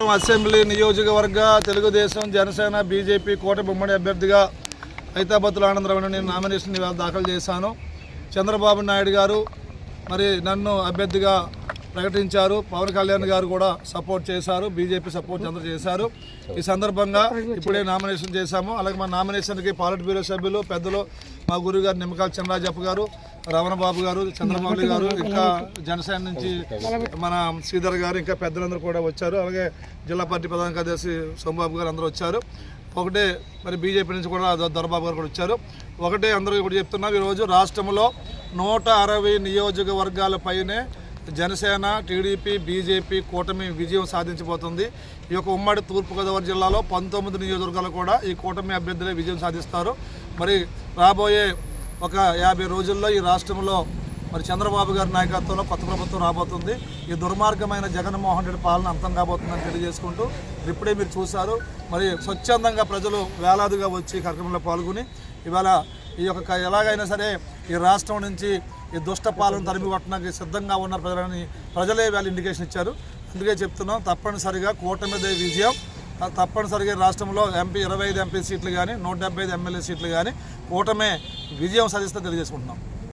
Assembly నియోజకవర్గ Telugu Desam Janasena BJP కూటమి ఉమ్మడి అభ్యర్థిగా హైతాబత్తుల ఆనందరావు నేను నామినేషన్ దాఖలు చేశాను. చంద్రబాబు నాయుడు గారు మరి నన్ను అభ్యర్థిగా ప్రకటించారు. పవన్ కళ్యాణ్ గారు కూడా సపోర్ట్ చేశారు. బీజేపీ సపోర్ట్ అందరూ చేశారు. ఈ సందర్భంగా ఇప్పుడే నామినేషన్ చేశాము. అలాగే మా నామినేషన్కి పాలిట్ బ్యూరో సభ్యులు పెద్దలు మా గురువు గారు నిమ్మకాయల చంద్రరాజప్ప గారు రమణబాబు గారు చంద్రబాబు గారు ఇంకా జనసేన నుంచి మన శ్రీధర్ గారు ఇంకా పెద్దలందరూ కూడా వచ్చారు. అలాగే జిల్లా పార్టీ ప్రధాన కార్యదర్శి సోమబాబు గారు అందరూ వచ్చారు. ఒకటే మరి బీజేపీ నుంచి కూడా దొరబాబు గారు కూడా వచ్చారు. ఒకటే అందరూ కూడా చెప్తున్నాం ఈరోజు రాష్ట్రంలో నూట అరవై నియోజకవర్గాలపైనే జనసేన టీడీపీ బీజేపీ కూటమి విజయం సాధించబోతుంది. ఈ యొక్క ఉమ్మడి తూర్పుగోదావరి జిల్లాలో పంతొమ్మిది నియోజకవర్గాలు కూడా ఈ కూటమి అభ్యర్థులే విజయం సాధిస్తారు. మరి రాబోయే ఒక యాభై రోజుల్లో ఈ రాష్ట్రంలో మరి చంద్రబాబు గారి నాయకత్వంలో కొత్త ప్రభుత్వం రాబోతుంది. ఈ దుర్మార్గమైన జగన్మోహన్ రెడ్డి పాలన అంతం కాబోతుందని తెలియజేసుకుంటూ ఇప్పుడే మీరు చూశారు. మరి స్వచ్ఛందంగా ప్రజలు వేలాదిగా వచ్చి కార్యక్రమంలో పాల్గొని ఇవాళ ఈ యొక్క ఎలాగైనా సరే ఈ రాష్ట్రం నుంచి ఈ దుష్ట పాలన తరిమి కొట్టడానికి సిద్ధంగా ఉన్న ప్రజలని. ప్రజలే వాళ్ళు ఇండికేషన్ ఇచ్చారు. అందుకే చెప్తున్నాం తప్పనిసరిగా కూటమిదే విజయం. తప్పనిసరిగా రాష్ట్రంలో ఎంపీ ఇరవై ఐదు ఎంపీ సీట్లు కానీ నూట డెబ్బై ఐదు ఎమ్మెల్యే సీట్లు కానీ కూటమే విజయం సాధిస్తే తెలియజేసుకుంటున్నాం.